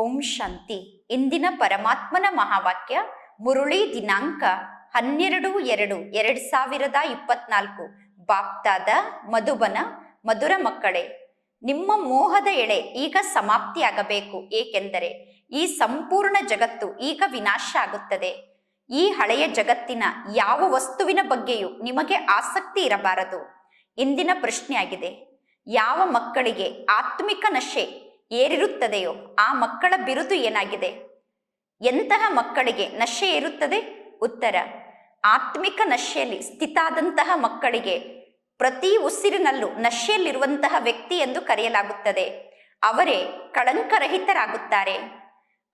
ಓಂ ಶಾಂತಿ. ಇಂದಿನ ಪರಮಾತ್ಮನ ಮಹಾವಾಕ್ಯ ಮುರುಳಿ ದಿನಾಂಕ ಹನ್ನೆರಡು ಎರಡು ಎರಡು ಸಾವಿರದ ಇಪ್ಪತ್ನಾಲ್ಕು. ಬಾಪ್ತಾದ ಮಧುಬನ ಮಧುರ ಮಕ್ಕಳೇ, ನಿಮ್ಮ ಮೋಹದ ಎಳೆ ಈಗ ಸಮಾಪ್ತಿಯಾಗಬೇಕು. ಏಕೆಂದರೆ ಈ ಸಂಪೂರ್ಣ ಜಗತ್ತು ಈಗ ವಿನಾಶ ಆಗುತ್ತದೆ. ಈ ಹಳೆಯ ಜಗತ್ತಿನ ಯಾವ ವಸ್ತುವಿನ ಬಗ್ಗೆಯೂ ನಿಮಗೆ ಆಸಕ್ತಿ ಇರಬಾರದು. ಇಂದಿನ ಪ್ರಶ್ನೆಯಾಗಿದೆ, ಯಾವ ಮಕ್ಕಳಿಗೆ ಆತ್ಮಿಕ ನಶೆ ಏರಿರುತ್ತದೆಯೋ ಆ ಮಕ್ಕಳ ಬಿರುದು ಏನಾಗಿದೆ? ಎಂತಹ ಮಕ್ಕಳಿಗೆ ನಶೆ ಇರುತ್ತದೆ ಉತ್ತರ, ಆತ್ಮಿಕ ನಶೆಯಲ್ಲಿ ಸ್ಥಿತಾದಂತಹ ಮಕ್ಕಳಿಗೆ ಪ್ರತಿ ಉಸಿರಿನಲ್ಲೂ ನಶೆಯಲ್ಲಿರುವಂತಹ ವ್ಯಕ್ತಿ ಎಂದು ಕರೆಯಲಾಗುತ್ತದೆ. ಅವರೇ ಕಳಂಕರಹಿತರಾಗುತ್ತಾರೆ.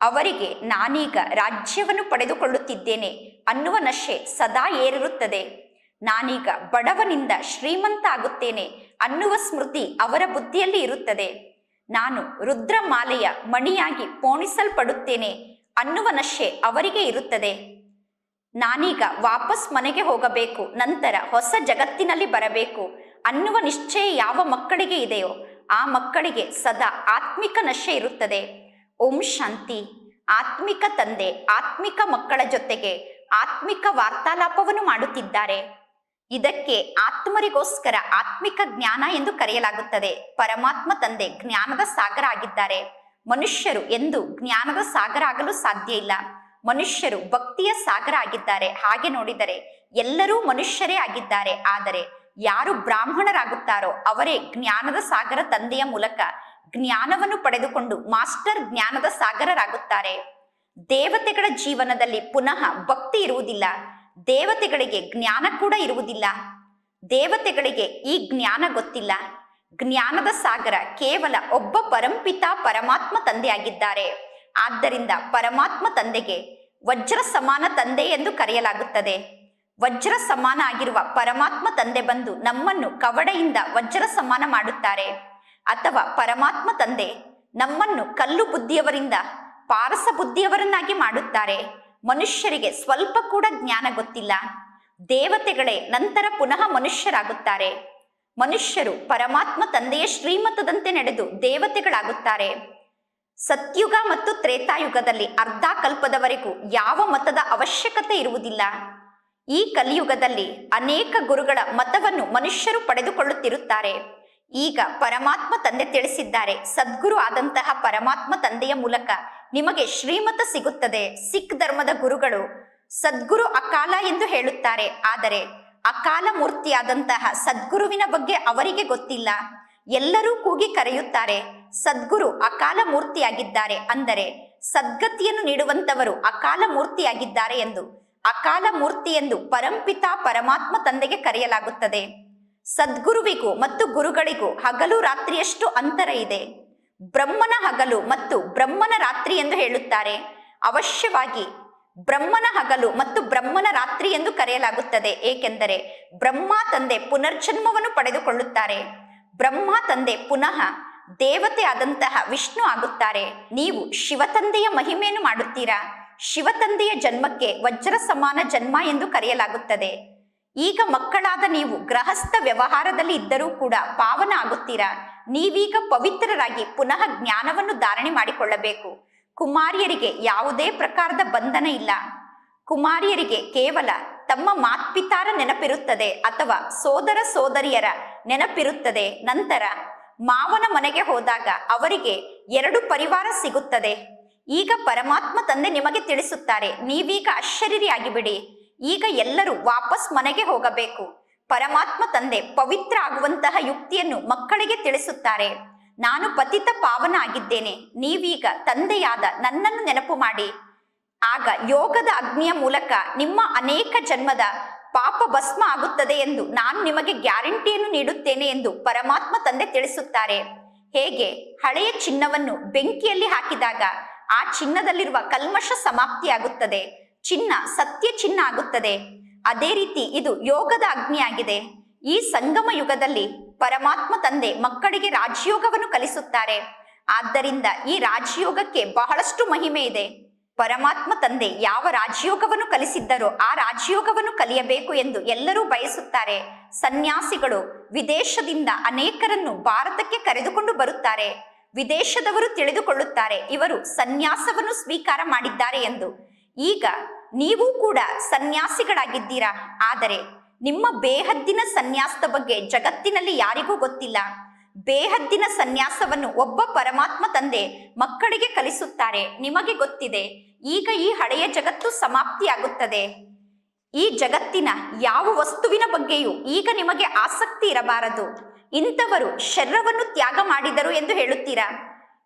ಅವರಿಗೆ ನಾನೀಗ ರಾಜ್ಯವನ್ನು ಪಡೆದುಕೊಳ್ಳುತ್ತಿದ್ದೇನೆ ಅನ್ನುವ ನಶೆ ಸದಾ ಏರಿರುತ್ತದೆ. ನಾನೀಗ ಬಡವನಿಂದ ಶ್ರೀಮಂತ ಆಗುತ್ತೇನೆ ಅನ್ನುವ ಸ್ಮೃತಿ ಅವರ ಬುದ್ಧಿಯಲ್ಲಿ ಇರುತ್ತದೆ. ನಾನು ರುದ್ರಮಾಲೆಯ ಮಣಿಯಾಗಿ ಪೋಣಿಸಲ್ಪಡುತ್ತೇನೆ ಅನ್ನುವ ನಶೆ ಅವರಿಗೆ ಇರುತ್ತದೆ. ನಾನೀಗ ವಾಪಸ್ ಮನೆಗೆ ಹೋಗಬೇಕು, ನಂತರ ಹೊಸ ಜಗತ್ತಿನಲ್ಲಿ ಬರಬೇಕು ಅನ್ನುವ ನಿಶ್ಚಯ ಯಾವ ಮಕ್ಕಳಿಗೆ ಇದೆಯೋ ಆ ಮಕ್ಕಳಿಗೆ ಸದಾ ಆತ್ಮಿಕ ನಶೆ ಇರುತ್ತದೆ. ಓಂ ಶಾಂತಿ. ಆತ್ಮಿಕ ತಂದೆ, ಆತ್ಮಿಕ ಮಕ್ಕಳ ಜೊತೆಗೆ ಆತ್ಮಿಕ ವಾರ್ತಾಲಾಪವನ್ನು ಮಾಡುತ್ತಿದ್ದಾರೆ. ಇದಕ್ಕೆ ಆತ್ಮರಿಗೋಸ್ಕರ ಆತ್ಮಿಕ ಜ್ಞಾನ ಎಂದು ಕರೆಯಲಾಗುತ್ತದೆ. ಪರಮಾತ್ಮ ತಂದೆ ಜ್ಞಾನದ ಸಾಗರ ಆಗಿದ್ದಾರೆ. ಮನುಷ್ಯರು ಎಂದು ಜ್ಞಾನದ ಸಾಗರ ಆಗಲು ಸಾಧ್ಯ ಇಲ್ಲ. ಮನುಷ್ಯರು ಭಕ್ತಿಯ ಸಾಗರ ಆಗಿದ್ದಾರೆ. ಹಾಗೆ ನೋಡಿದರೆ ಎಲ್ಲರೂ ಮನುಷ್ಯರೇ ಆಗಿದ್ದಾರೆ. ಆದರೆ ಯಾರು ಬ್ರಾಹ್ಮಣರಾಗುತ್ತಾರೋ ಅವರೇ ಜ್ಞಾನದ ಸಾಗರ ತಂದೆಯ ಮೂಲಕ ಜ್ಞಾನವನ್ನು ಪಡೆದುಕೊಂಡು ಮಾಸ್ಟರ್ ಜ್ಞಾನದ ಸಾಗರರಾಗುತ್ತಾರೆ. ದೇವತೆಗಳ ಜೀವನದಲ್ಲಿ ಪುನಃ ಭಕ್ತಿ ಇರುವುದಿಲ್ಲ. ದೇವತೆಗಳಿಗೆ ಜ್ಞಾನ ಕೂಡ ಇರುವುದಿಲ್ಲ. ದೇವತೆಗಳಿಗೆ ಈ ಜ್ಞಾನ ಗೊತ್ತಿಲ್ಲ. ಜ್ಞಾನದ ಸಾಗರ ಕೇವಲ ಒಬ್ಬ ಪರಂಪಿತ ಪರಮಾತ್ಮ ತಂದೆಯಾಗಿದ್ದಾರೆ. ಆದ್ದರಿಂದ ಪರಮಾತ್ಮ ತಂದೆಗೆ ವಜ್ರ ಸಮಾನ ತಂದೆ ಎಂದು ಕರೆಯಲಾಗುತ್ತದೆ. ವಜ್ರ ಸಮಾನ ಆಗಿರುವ ಪರಮಾತ್ಮ ತಂದೆ ಬಂದು ನಮ್ಮನ್ನು ಕವಡೆಯಿಂದ ವಜ್ರ ಸಮಾನ ಮಾಡುತ್ತಾರೆ. ಅಥವಾ ಪರಮಾತ್ಮ ತಂದೆ ನಮ್ಮನ್ನು ಕಲ್ಲು ಬುದ್ಧಿಯವರಿಂದ ಪಾರಸ ಬುದ್ಧಿಯವರನ್ನಾಗಿ ಮಾಡುತ್ತಾರೆ. ಮನುಷ್ಯರಿಗೆ ಸ್ವಲ್ಪ ಕೂಡ ಜ್ಞಾನ ಗೊತ್ತಿಲ್ಲ. ದೇವತೆಗಳೇ ನಂತರ ಪುನಃ ಮನುಷ್ಯರಾಗುತ್ತಾರೆ. ಮನುಷ್ಯರು ಪರಮಾತ್ಮ ತಂದೆಯ ಶ್ರೀಮತದಂತೆ ನಡೆದು ದೇವತೆಗಳಾಗುತ್ತಾರೆ. ಸತ್ಯುಗ ಮತ್ತು ತ್ರೇತಾಯುಗದಲ್ಲಿ ಅರ್ಧ ಕಲ್ಪದವರೆಗೂ ಯಾವ ಮತದ ಅವಶ್ಯಕತೆ ಇರುವುದಿಲ್ಲ. ಈ ಕಲಿಯುಗದಲ್ಲಿ ಅನೇಕ ಗುರುಗಳ ಮತವನ್ನು ಮನುಷ್ಯರು ಪಡೆದುಕೊಳ್ಳುತ್ತಿರುತ್ತಾರೆ. ಈಗ ಪರಮಾತ್ಮ ತಂದೆ ತಿಳಿಸಿದ್ದಾರೆ. ಸದ್ಗುರು ಆದಂತಹ ಪರಮಾತ್ಮ ತಂದೆಯ ಮೂಲಕ ನಿಮಗೆ ಶ್ರೀಮತ ಸಿಗುತ್ತದೆ. ಸಿಖ್ ಧರ್ಮದ ಗುರುಗಳು ಸದ್ಗುರು ಅಕಾಲ ಎಂದು ಹೇಳುತ್ತಾರೆ. ಆದರೆ ಅಕಾಲ ಮೂರ್ತಿಯಾದಂತಹ ಸದ್ಗುರುವಿನ ಬಗ್ಗೆ ಅವರಿಗೆ ಗೊತ್ತಿಲ್ಲ. ಎಲ್ಲರೂ ಕೂಗಿ ಕರೆಯುತ್ತಾರೆ, ಸದ್ಗುರು ಅಕಾಲ ಮೂರ್ತಿಯಾಗಿದ್ದಾರೆ. ಅಂದರೆ ಸದ್ಗತಿಯನ್ನು ನೀಡುವಂತವರು ಅಕಾಲ ಮೂರ್ತಿಯಾಗಿದ್ದಾರೆ ಎಂದು. ಅಕಾಲ ಮೂರ್ತಿ ಎಂದು ಪರಂಪಿತ ಪರಮಾತ್ಮ ತಂದೆಗೆ ಕರೆಯಲಾಗುತ್ತದೆ. ಸದ್ಗುರುವಿಗೂ ಮತ್ತು ಗುರುಗಳಿಗೂ ಹಗಲು ರಾತ್ರಿಯಷ್ಟು ಅಂತರ ಇದೆ. ಬ್ರಹ್ಮನ ಹಗಲು ಮತ್ತು ಬ್ರಹ್ಮನ ರಾತ್ರಿ ಎಂದು ಹೇಳುತ್ತಾರೆ. ಅವಶ್ಯವಾಗಿ ಬ್ರಹ್ಮನ ಹಗಲು ಮತ್ತು ಬ್ರಹ್ಮನ ರಾತ್ರಿ ಎಂದು ಕರೆಯಲಾಗುತ್ತದೆ. ಏಕೆಂದರೆ ಬ್ರಹ್ಮ ತಂದೆ ಪುನರ್ಜನ್ಮವನ್ನು ಪಡೆದುಕೊಳ್ಳುತ್ತಾರೆ. ಬ್ರಹ್ಮ ತಂದೆ ಪುನಃ ದೇವತೆ ಆದಂತಹ ವಿಷ್ಣು ಆಗುತ್ತಾರೆ. ನೀವು ಶಿವತಂದೆಯ ಮಹಿಮೆಯನ್ನು ಮಾಡುತ್ತೀರಾ? ಶಿವತಂದೆಯ ಜನ್ಮಕ್ಕೆ ವಜ್ರ ಸಮಾನ ಜನ್ಮ ಎಂದು ಕರೆಯಲಾಗುತ್ತದೆ. ಈಗ ಮಕ್ಕಳಾದ ನೀವು ಗೃಹಸ್ಥ ವ್ಯವಹಾರದಲ್ಲಿ ಇದ್ದರೂ ಕೂಡ ಪಾವನ ಆಗುತ್ತೀರಾ? ನೀವೀಗ ಪವಿತ್ರರಾಗಿ ಪುನಃ ಜ್ಞಾನವನ್ನು ಧಾರಣೆ ಮಾಡಿಕೊಳ್ಳಬೇಕು. ಕುಮಾರಿಯರಿಗೆ ಯಾವುದೇ ಪ್ರಕಾರದ ಬಂಧನ ಇಲ್ಲ. ಕುಮಾರಿಯರಿಗೆ ಕೇವಲ ತಮ್ಮ ಮಾತ್ಪಿತಾರ ನೆನಪಿರುತ್ತದೆ ಅಥವಾ ಸೋದರ ಸೋದರಿಯರ ನೆನಪಿರುತ್ತದೆ. ನಂತರ ಮಾವನ ಮನೆಗೆ ಹೋದಾಗ ಅವರಿಗೆ ಎರಡು ಪರಿವಾರ ಸಿಗುತ್ತದೆ. ಈಗ ಪರಮಾತ್ಮ ತಂದೆ ನಿಮಗೆ ತಿಳಿಸುತ್ತಾರೆ, ನೀವೀಗ ಅಶರೀರಿಯಾಗಿ ಬಿಡಿ ಈಗ ಎಲ್ಲರೂ ವಾಪಸ್ ಮನೆಗೆ ಹೋಗಬೇಕು. ಪರಮಾತ್ಮ ತಂದೆ ಪವಿತ್ರ ಆಗುವಂತಹ ಯುಕ್ತಿಯನ್ನು ಮಕ್ಕಳಿಗೆ ತಿಳಿಸುತ್ತಾರೆ. ನಾನು ಪತಿತ ಪಾವನ ಆಗಿದ್ದೇನೆ ನೀವೀಗ ತಂದೆಯಾದ ನನ್ನನ್ನು ನೆನಪು ಮಾಡಿ. ಆಗ ಯೋಗದ ಅಗ್ನಿಯ ಮೂಲಕ ನಿಮ್ಮ ಅನೇಕ ಜನ್ಮದ ಪಾಪ ಭಸ್ಮ ಆಗುತ್ತದೆ ಎಂದು ನಾನು ನಿಮಗೆ ಗ್ಯಾರಂಟಿಯನ್ನು ನೀಡುತ್ತೇನೆ ಎಂದು ಪರಮಾತ್ಮ ತಂದೆ ತಿಳಿಸುತ್ತಾರೆ. ಹೇಗೆ? ಹಳೆಯ ಚಿನ್ನವನ್ನು ಬೆಂಕಿಯಲ್ಲಿ ಹಾಕಿದಾಗ ಆ ಚಿನ್ನದಲ್ಲಿರುವ ಕಲ್ಮಶ ಸಮಾಪ್ತಿಯಾಗುತ್ತದೆ. ಚಿನ್ನ ಸತ್ಯ ಚಿನ್ನ ಆಗುತ್ತದೆ. ಅದೇ ರೀತಿ ಇದು ಯೋಗದ ಅಗ್ನಿಯಾಗಿದೆ. ಈ ಸಂಗಮ ಯುಗದಲ್ಲಿ ಪರಮಾತ್ಮ ತಂದೆ ಮಕ್ಕಳಿಗೆ ರಾಜಯೋಗವನ್ನು ಕಲಿಸುತ್ತಾರೆ. ಆದ್ದರಿಂದ ಈ ರಾಜಯೋಗಕ್ಕೆ ಬಹಳಷ್ಟು ಮಹಿಮೆ ಇದೆ. ಪರಮಾತ್ಮ ತಂದೆ ಯಾವ ರಾಜಯೋಗವನ್ನು ಕಲಿಸಿದ್ದರೋ ಆ ರಾಜಯೋಗವನ್ನು ಕಲಿಯಬೇಕು ಎಂದು ಎಲ್ಲರೂ ಬಯಸುತ್ತಾರೆ. ಸನ್ಯಾಸಿಗಳು ವಿದೇಶದಿಂದ ಅನೇಕರನ್ನು ಭಾರತಕ್ಕೆ ಕರೆದುಕೊಂಡು ಬರುತ್ತಾರೆ. ವಿದೇಶದವರು ತಿಳಿದುಕೊಳ್ಳುತ್ತಾರೆ ಇವರು ಸನ್ಯಾಸವನ್ನು ಸ್ವೀಕಾರ ಮಾಡಿದ್ದಾರೆ ಎಂದು. ಈಗ ನೀವು ಕೂಡ ಸನ್ಯಾಸಿಗಳಾಗಿದ್ದೀರಾ? ಆದರೆ ನಿಮ್ಮ ಬೇಹದ್ದಿನ ಸನ್ಯಾಸದ ಬಗ್ಗೆ ಜಗತ್ತಿನಲ್ಲಿ ಯಾರಿಗೂ ಗೊತ್ತಿಲ್ಲ. ಬೇಹದ್ದಿನ ಸನ್ಯಾಸವನ್ನು ಒಬ್ಬ ಪರಮಾತ್ಮ ತಂದೆ ಮಕ್ಕಳಿಗೆ ಕಲಿಸುತ್ತಾರೆ. ನಿಮಗೆ ಗೊತ್ತಿದೆ, ಈಗ ಈ ಹಳೆಯ ಜಗತ್ತು ಸಮಾಪ್ತಿಯಾಗುತ್ತದೆ. ಈ ಜಗತ್ತಿನ ಯಾವ ವಸ್ತುವಿನ ಬಗ್ಗೆಯೂ ಈಗ ನಿಮಗೆ ಆಸಕ್ತಿ ಇರಬಾರದು. ಇಂಥವರು ಶರ್ರವನ್ನು ತ್ಯಾಗ ಮಾಡಿದರು ಎಂದು ಹೇಳುತ್ತೀರಾ?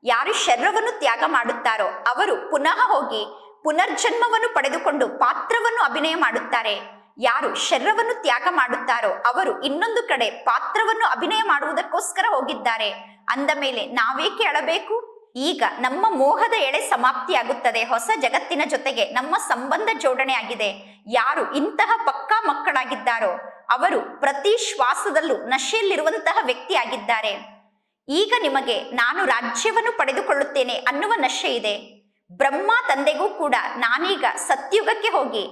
ಯಾರು ಶರ್ರವನ್ನು ತ್ಯಾಗ ಮಾಡುತ್ತಾರೋ ಅವರು ಪುನಃ ಹೋಗಿ ಪುನರ್ಜನ್ಮವನ್ನು ಪಡೆದುಕೊಂಡು ಪಾತ್ರವನ್ನು ಅಭಿನಯ ಮಾಡುತ್ತಾರೆ. ಯಾರು ಶರೀರವನ್ನು ತ್ಯಾಗ ಮಾಡುತ್ತಾರೋ ಅವರು ಇನ್ನೊಂದು ಕಡೆ ಪಾತ್ರವನ್ನು ಅಭಿನಯ ಮಾಡುವುದಕ್ಕೋಸ್ಕರ ಹೋಗಿದ್ದಾರೆ. ಅಂದ ಮೇಲೆ ನಾವೇಕೆ ಅಳಬೇಕು? ಈಗ ನಮ್ಮ ಮೋಹದ ಎಳೆ ಸಮಾಪ್ತಿಯಾಗುತ್ತದೆ. ಹೊಸ ಜಗತ್ತಿನ ಜೊತೆಗೆ ನಮ್ಮ ಸಂಬಂಧ ಜೋಡಣೆ ಆಗಿದೆ ಯಾರು ಇಂತಹ ಪಕ್ಕಾ ಮಕ್ಕಳಾಗಿದ್ದಾರೋ ಅವರು ಪ್ರತಿ ಶ್ವಾಸದಲ್ಲೂ ನಶೆಯಲ್ಲಿರುವಂತಹ ವ್ಯಕ್ತಿಯಾಗಿದ್ದಾರೆ. ಈಗ ನಿಮಗೆ ನಾನು ರಾಜ್ಯವನ್ನು ಪಡೆದುಕೊಳ್ಳುತ್ತೇನೆ ಅನ್ನುವ ನಶೆ ಇದೆ. ಬ್ರಹ್ಮ ತಂದೆಗೂ ಕೂಡ ನಾನೀಗ ಸತ್ಯುಗಕ್ಕೆ ಹೋಗಿ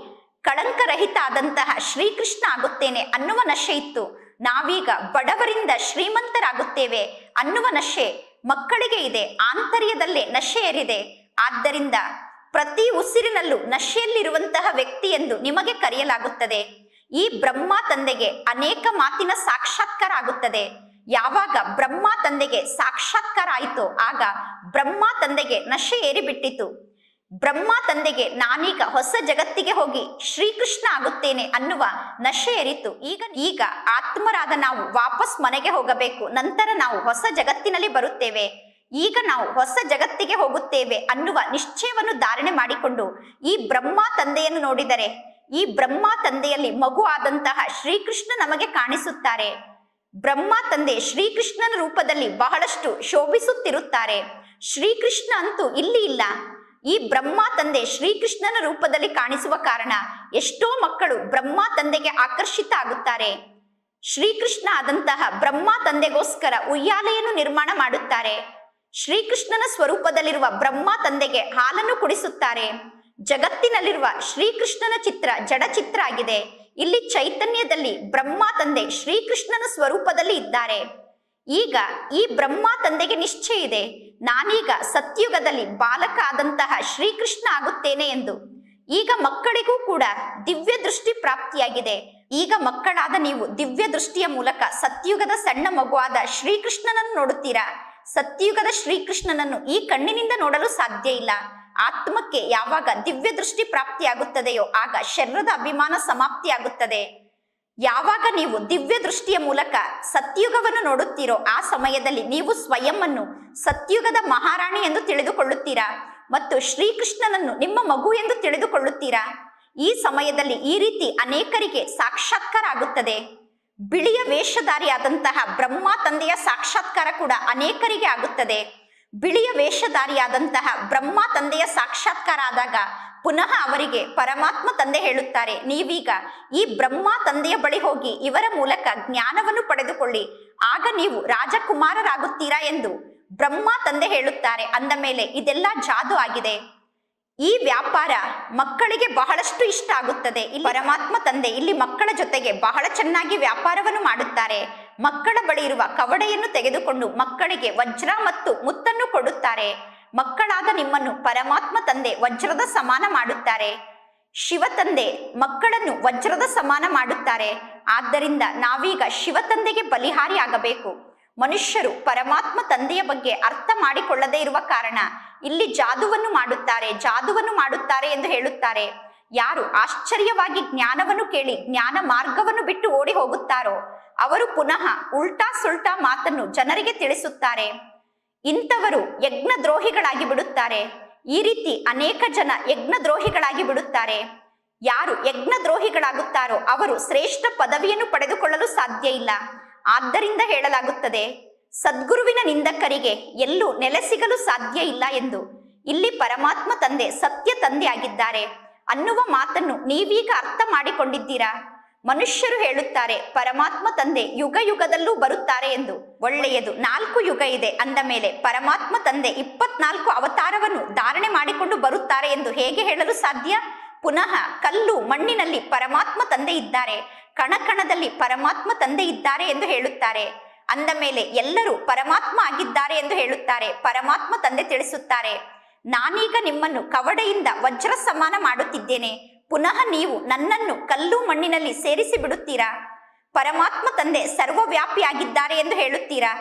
ಕಳಂಕರಹಿತ ಆದಂತಹ ಶ್ರೀಕೃಷ್ಣ ಆಗುತ್ತೇನೆ ಅನ್ನುವ ನಶೆ ಇತ್ತು. ನಾವೀಗ ಬಡವರಿಂದ ಶ್ರೀಮಂತರಾಗುತ್ತೇವೆ ಅನ್ನುವ ನಶೆ ಮಕ್ಕಳಿಗೆ ಇದೆ, ಆಂತರ್ಯದಲ್ಲೇ ನಶೆ ಏರಿದೆ ಆದ್ದರಿಂದ ಪ್ರತಿ ಉಸಿರಿನಲ್ಲೂ ನಶೆಯಲ್ಲಿರುವಂತಹ ವ್ಯಕ್ತಿ ಎಂದು ನಿಮಗೆ ಕರೆಯಲಾಗುತ್ತದೆ. ಈ ಬ್ರಹ್ಮ ತಂದೆಗೆ ಅನೇಕ ಮಾತಿನ ಸಾಕ್ಷಾತ್ಕಾರ ಆಗುತ್ತದೆ. ಯಾವಾಗ ಬ್ರಹ್ಮ ತಂದೆಗೆ ಸಾಕ್ಷಾತ್ಕಾರ ಆಯಿತು ಆಗ ಬ್ರಹ್ಮ ತಂದೆಗೆ ನಶೆ ಏರಿಬಿಟ್ಟಿತು. ಬ್ರಹ್ಮ ತಂದೆಗೆ ನಾನೀಗ ಹೊಸ ಜಗತ್ತಿಗೆ ಹೋಗಿ ಶ್ರೀಕೃಷ್ಣ ಆಗುತ್ತೇನೆ ಅನ್ನುವ ನಶೆ ಏರಿತು. ಈಗ ಈಗ ಆತ್ಮರಾದ ನಾವು ವಾಪಸ್ ಮನೆಗೆ ಹೋಗಬೇಕು. ನಂತರ ನಾವು ಹೊಸ ಜಗತ್ತಿನಲ್ಲಿ ಬರುತ್ತೇವೆ. ಈಗ ನಾವು ಹೊಸ ಜಗತ್ತಿಗೆ ಹೋಗುತ್ತೇವೆ ಅನ್ನುವ ನಿಶ್ಚಯವನ್ನು ಧಾರಣೆ ಮಾಡಿಕೊಂಡು ಈ ಬ್ರಹ್ಮ ತಂದೆಯನ್ನು ನೋಡಿದರೆ, ಈ ಬ್ರಹ್ಮ ತಂದೆಯಲ್ಲಿ ಮಗು ಆದಂತಹ ಶ್ರೀಕೃಷ್ಣ ನಮಗೆ ಕಾಣಿಸುತ್ತಾರೆ. ಬ್ರಹ್ಮ ತಂದೆ ಶ್ರೀಕೃಷ್ಣನ ರೂಪದಲ್ಲಿ ಬಹಳಷ್ಟು ಶೋಭಿಸುತ್ತಿರುತ್ತಾರೆ. ಶ್ರೀಕೃಷ್ಣ ಅಂತೂ ಇಲ್ಲಿ ಇಲ್ಲ. ಈ ಬ್ರಹ್ಮ ತಂದೆ ಶ್ರೀಕೃಷ್ಣನ ರೂಪದಲ್ಲಿ ಕಾಣಿಸುವ ಕಾರಣ ಎಷ್ಟೋ ಮಕ್ಕಳು ಬ್ರಹ್ಮ ತಂದೆಗೆ ಆಕರ್ಷಿತ ಆಗುತ್ತಾರೆ. ಶ್ರೀಕೃಷ್ಣ ಆದಂತಹ ಬ್ರಹ್ಮ ತಂದೆಗೋಸ್ಕರ ಉಯ್ಯಾಲೆಯನ್ನು ನಿರ್ಮಾಣ ಮಾಡುತ್ತಾರೆ. ಶ್ರೀಕೃಷ್ಣನ ಸ್ವರೂಪದಲ್ಲಿರುವ ಬ್ರಹ್ಮ ತಂದೆಗೆ ಹಾಲನ್ನು ಕುಡಿಸುತ್ತಾರೆ. ಜಗತ್ತಿನಲ್ಲಿರುವ ಶ್ರೀಕೃಷ್ಣನ ಚಿತ್ರ ಜಡ ಚಿತ್ರ ಆಗಿದೆ. ಇಲ್ಲಿ ಚೈತನ್ಯದಲ್ಲಿ ಬ್ರಹ್ಮ ತಂದೆ ಶ್ರೀಕೃಷ್ಣನ ಸ್ವರೂಪದಲ್ಲಿ ಇದ್ದಾರೆ. ಈಗ ಈ ಬ್ರಹ್ಮ ತಂದೆಗೆ ನಿಶ್ಚಯ ಇದೆ. ನಾನೀಗ ಸತ್ಯುಗದಲ್ಲಿ ಬಾಲಕ ಆದಂತಹ ಶ್ರೀಕೃಷ್ಣ ಆಗುತ್ತೇನೆ ಎಂದು. ಈಗ ಮಕ್ಕಳಿಗೂ ಕೂಡ ದಿವ್ಯ ದೃಷ್ಟಿ ಪ್ರಾಪ್ತಿಯಾಗಿದೆ. ಈಗ ಮಕ್ಕಳಾದ ನೀವು ದಿವ್ಯ ದೃಷ್ಟಿಯ ಮೂಲಕ ಸತ್ಯುಗದ ಸಣ್ಣ ಮಗುವಾದ ಶ್ರೀಕೃಷ್ಣನನ್ನು ನೋಡುತ್ತೀರಾ? ಸತ್ಯುಗದ ಶ್ರೀಕೃಷ್ಣನನ್ನು ಈ ಕಣ್ಣಿನಿಂದ ನೋಡಲು ಸಾಧ್ಯ ಇಲ್ಲ. ಆತ್ಮಕ್ಕೆ ಯಾವಾಗ ದಿವ್ಯ ದೃಷ್ಟಿ ಪ್ರಾಪ್ತಿಯಾಗುತ್ತದೆಯೋ ಆಗ ಶರೀರದ ಅಭಿಮಾನ ಸಮಾಪ್ತಿಯಾಗುತ್ತದೆ. ಯಾವಾಗ ನೀವು ದಿವ್ಯ ದೃಷ್ಟಿಯ ಮೂಲಕ ಸತ್ಯುಗವನ್ನು ನೋಡುತ್ತೀರೋ ಆ ಸಮಯದಲ್ಲಿ ನೀವು ಸ್ವಯಂ ಸತ್ಯುಗದ ಮಹಾರಾಣಿ ಎಂದು ತಿಳಿದುಕೊಳ್ಳುತ್ತೀರಾ? ಮತ್ತು ಶ್ರೀಕೃಷ್ಣನನ್ನು ನಿಮ್ಮ ಮಗು ಎಂದು ತಿಳಿದುಕೊಳ್ಳುತ್ತೀರಾ? ಈ ಸಮಯದಲ್ಲಿ ಈ ರೀತಿ ಅನೇಕರಿಗೆ ಸಾಕ್ಷಾತ್ಕಾರ ಆಗುತ್ತದೆ ಬಿಳಿಯ ವೇಷಧಾರಿಯಾದಂತಹ ಬ್ರಹ್ಮ ತಂದೆಯ ಸಾಕ್ಷಾತ್ಕಾರ ಕೂಡ ಅನೇಕರಿಗೆ ಆಗುತ್ತದೆ. ಬಿಳಿಯ ವೇಷಧಾರಿಯಾದಂತಹ ಬ್ರಹ್ಮ ತಂದೆಯ ಸಾಕ್ಷಾತ್ಕಾರ ಆದಾಗ ಪುನಃ ಅವರಿಗೆ ಪರಮಾತ್ಮ ತಂದೆ ಹೇಳುತ್ತಾರೆ, ನೀವೀಗ ಈ ಬ್ರಹ್ಮ ತಂದೆಯ ಬಳಿ ಹೋಗಿ ಇವರ ಮೂಲಕ ಜ್ಞಾನವನ್ನು ಪಡೆದುಕೊಳ್ಳಿ. ಆಗ ನೀವು ರಾಜಕುಮಾರರಾಗುತ್ತೀರಾ? ಎಂದು ಬ್ರಹ್ಮ ತಂದೆ ಹೇಳುತ್ತಾರೆ. ಅಂದ ಮೇಲೆ, ಇದೆಲ್ಲ ಜಾದು ಆಗಿದೆ. ಈ ವ್ಯಾಪಾರ ಮಕ್ಕಳಿಗೆ ಬಹಳಷ್ಟು ಇಷ್ಟ ಆಗುತ್ತದೆ. ಇಲ್ಲಿ ಪರಮಾತ್ಮ ತಂದೆ, ಇಲ್ಲಿ ಮಕ್ಕಳ ಜೊತೆಗೆ ಬಹಳ ಚೆನ್ನಾಗಿ ವ್ಯಾಪಾರವನ್ನು ಮಾಡುತ್ತಾರೆ. ಮಕ್ಕಳ ಬಳಿ ಇರುವ ಕವಡೆಯನ್ನು ತೆಗೆದುಕೊಂಡು ಮಕ್ಕಳಿಗೆ ವಜ್ರ ಮತ್ತು ಮುತ್ತನ್ನು ಕೊಡುತ್ತಾರೆ. ಮಕ್ಕಳಾದ ನಿಮ್ಮನ್ನು ಪರಮಾತ್ಮ ತಂದೆ ವಜ್ರದ ಸಮಾನ ಮಾಡುತ್ತಾರೆ. ಶಿವ ತಂದೆ ಮಕ್ಕಳನ್ನು ವಜ್ರದ ಸಮಾನ ಮಾಡುತ್ತಾರೆ. ಆದ್ದರಿಂದ ನಾವೀಗ ಶಿವ ತಂದೆಗೆ ಬಲಿಹಾರಿ ಆಗಬೇಕು ಮನುಷ್ಯರು ಪರಮಾತ್ಮ ತಂದೆಯ ಬಗ್ಗೆ ಅರ್ಥ ಮಾಡಿಕೊಳ್ಳದೇ ಇರುವ ಕಾರಣ ಇಲ್ಲಿ ಜಾದುವನ್ನು ಮಾಡುತ್ತಾರೆ ಜಾದುವನ್ನು ಮಾಡುತ್ತಾರೆ ಎಂದು ಹೇಳುತ್ತಾರೆ. ಯಾರು ಆಶ್ಚರ್ಯವಾಗಿ ಜ್ಞಾನವನ್ನು ಕೇಳಿ ಜ್ಞಾನ ಮಾರ್ಗವನ್ನು ಬಿಟ್ಟು ಓಡಿ ಹೋಗುತ್ತಾರೋ, ಅವರು ಪುನಃ ಉಲ್ಟಾ ಸುಲ್ಟಾ ಮಾತನ್ನು ಜನರಿಗೆ ತಿಳಿಸುತ್ತಾರೆ. ಇಂಥವರು ಯಜ್ಞ ದ್ರೋಹಿಗಳಾಗಿ ಬಿಡುತ್ತಾರೆ. ಈ ರೀತಿ ಅನೇಕ ಜನ ಯಜ್ಞ ದ್ರೋಹಿಗಳಾಗಿ ಬಿಡುತ್ತಾರೆ. ಯಾರು ಯಜ್ಞ ದ್ರೋಹಿಗಳಾಗುತ್ತಾರೋ ಅವರು ಶ್ರೇಷ್ಠ ಪದವಿಯನ್ನು ಪಡೆದುಕೊಳ್ಳಲು ಸಾಧ್ಯ ಇಲ್ಲ. ಆದ್ದರಿಂದ ಹೇಳಲಾಗುತ್ತದೆ, ಸದ್ಗುರುವಿನ ನಿಂದಕರಿಗೆ ಎಲ್ಲೂ ನೆಲೆ ಸಿಗಲು ಸಾಧ್ಯ ಇಲ್ಲ ಎಂದು. ಇಲ್ಲಿ ಪರಮಾತ್ಮ ತಂದೆ ಸತ್ಯ ತಂದೆ ಆಗಿದ್ದಾರೆ ಅನ್ನುವ ಮಾತನ್ನು ನೀವೀಗ ಅರ್ಥ ಮಾಡಿಕೊಂಡಿದ್ದೀರಾ? ಮನುಷ್ಯರು ಹೇಳುತ್ತಾರೆ, ಪರಮಾತ್ಮ ತಂದೆ ಯುಗ ಯುಗದಲ್ಲೂ ಬರುತ್ತಾರೆ ಎಂದು. ಒಳ್ಳೆಯದು, ನಾಲ್ಕು ಯುಗ ಇದೆ. ಅಂದ ಮೇಲೆ ಪರಮಾತ್ಮ ತಂದೆ ಇಪ್ಪತ್ನಾಲ್ಕು ಅವತಾರವನ್ನು ಧಾರಣೆ ಮಾಡಿಕೊಂಡು ಬರುತ್ತಾರೆ ಎಂದು ಹೇಗೆ ಹೇಳಲು ಸಾಧ್ಯ? ಪುನಃ ಕಲ್ಲು ಮಣ್ಣಿನಲ್ಲಿ ಪರಮಾತ್ಮ ತಂದೆ ಇದ್ದಾರೆ. ಕಣಕಣದಲ್ಲಿ ಪರಮಾತ್ಮ ತಂದೆ ಇದ್ದಾರೆ ಎಂದು ಹೇಳುತ್ತಾರೆ. ಅಂದ ಮೇಲೆ ಎಲ್ಲರೂ ಪರಮಾತ್ಮ ಆಗಿದ್ದಾರೆ ಎಂದು ಹೇಳುತ್ತಾರೆ. ಪರಮಾತ್ಮ ತಂದೆ ತಿಳಿಸುತ್ತಾರೆ. ನಾನೀಗ ನಿಮ್ಮನ್ನು ಕವಡೆಯಿಂದ ವಜ್ರ ಸಮಾನ ಮಾಡುತ್ತಿದ್ದೇನೆ. ಪುನಃ ನೀವು ನನ್ನನ್ನು ಕಲ್ಲು ಮಣ್ಣಿನಲ್ಲಿ ಸೇರಿಸಿ ಬಿಡುತ್ತೀರಾ? ಪರಮಾತ್ಮ ತಂದೆ ಸರ್ವವ್ಯಾಪಿಯಾಗಿದ್ದಾರೆ ಎಂದು ಹೇಳುತ್ತೀರಾ?